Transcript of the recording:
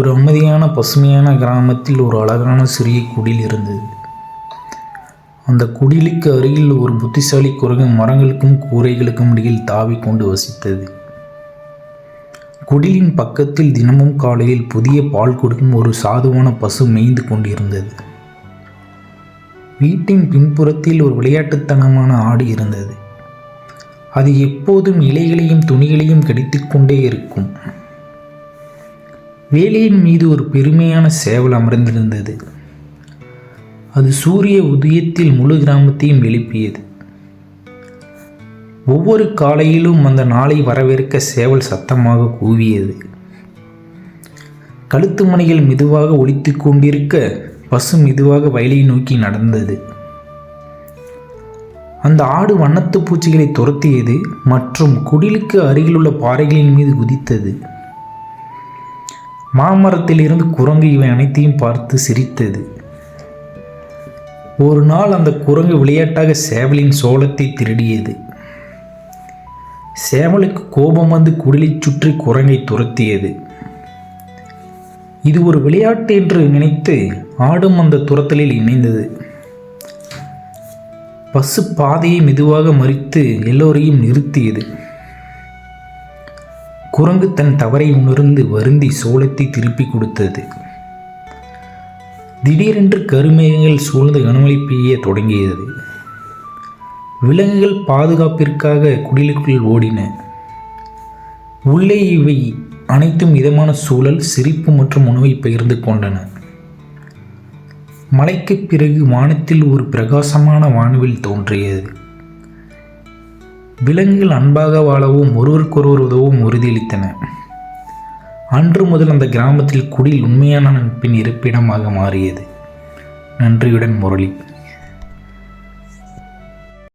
ஒரு அமைதியான பசுமையான கிராமத்தில் ஒரு அழகான சிறிய குடில் இருந்தது. அந்த குடிலுக்கு அருகில் ஒரு புத்திசாலி குரங்கு மரங்களுக்கும் கூரைகளுக்கும் இடையில் தாவிக் கொண்டு வசித்தது. குடிலின் பக்கத்தில் தினமும் காலையில் புதிய பால் கொடுக்கும் ஒரு சாதுவான பசு மேய்ந்து கொண்டிருந்தது. வீட்டின் பின்புறத்தில் ஒரு விளையாட்டுத்தனமான ஆடு இருந்தது. அது எப்போதும் இலைகளையும் துணிகளையும் கடித்துக்கொண்டே இருக்கும். வேலையின் மீது ஒரு பெருமையான சேவல் அமர்ந்திருந்தது. அது சூரிய உதயத்தில் முழு கிராமத்தையும் எழுப்பியது ஒவ்வொரு காலையிலும் அந்த நாளை வரவேற்க சேவல் சத்தமாக கூவியது. கழுத்து மணிகள் மெதுவாக ஒழித்து கொண்டிருக்க பசு மெதுவாக வயலை நோக்கி நடந்தது. அந்த ஆடு வண்ணத்து பூச்சிகளை துரத்தியது மற்றும் குடிலுக்கு அருகிலுள்ள பாறைகளின் மீது குதித்தது. மாமரத்திலிருந்து குரங்கு இவை அனைத்தையும் பார்த்து சிரித்தது. ஒரு நாள் அந்த குரங்கு விளையாட்டாக சேவலின் சோளத்தை திருடியது. சேவலுக்கு கோபம் வந்து குடிலைச் சுற்றி குரங்கை துரத்தியது. இது ஒரு விளையாட்டு என்று நினைத்து ஆடும் அந்த துரத்தலில் இணைந்தது. பசு பாதையை மெதுவாக மறித்து எல்லோரையும் நிறுத்தியது. குரங்கு தன் தவறை உணர்ந்து வருந்தி சோளத்தை திருப்பி கொடுத்தது. திடீரென்று கருமேகங்கள் சூழ்ந்து கனமழை பெய்ய தொடங்கியது. விலங்குகள் பாதுகாப்பிற்காக குடிலுக்குள் ஓடின. உள்ளே இவை அனைத்தும் இதமான சூழல் சிரிப்பு மற்றும் உணவை பகிர்ந்து கொண்டன. மழைக்குப் பிறகு வானத்தில் ஒரு பிரகாசமான வானவில் தோன்றியது. விலங்குகள் அன்பாக வாழவும் ஒருவருக்கொருவர் உதவும் உறுதியளித்தன. அன்று முதல் அந்த கிராமத்தில் குடில் உண்மையான நட்பின் இருப்பிடமாக மாறியது. நன்றியுடன் முரளி.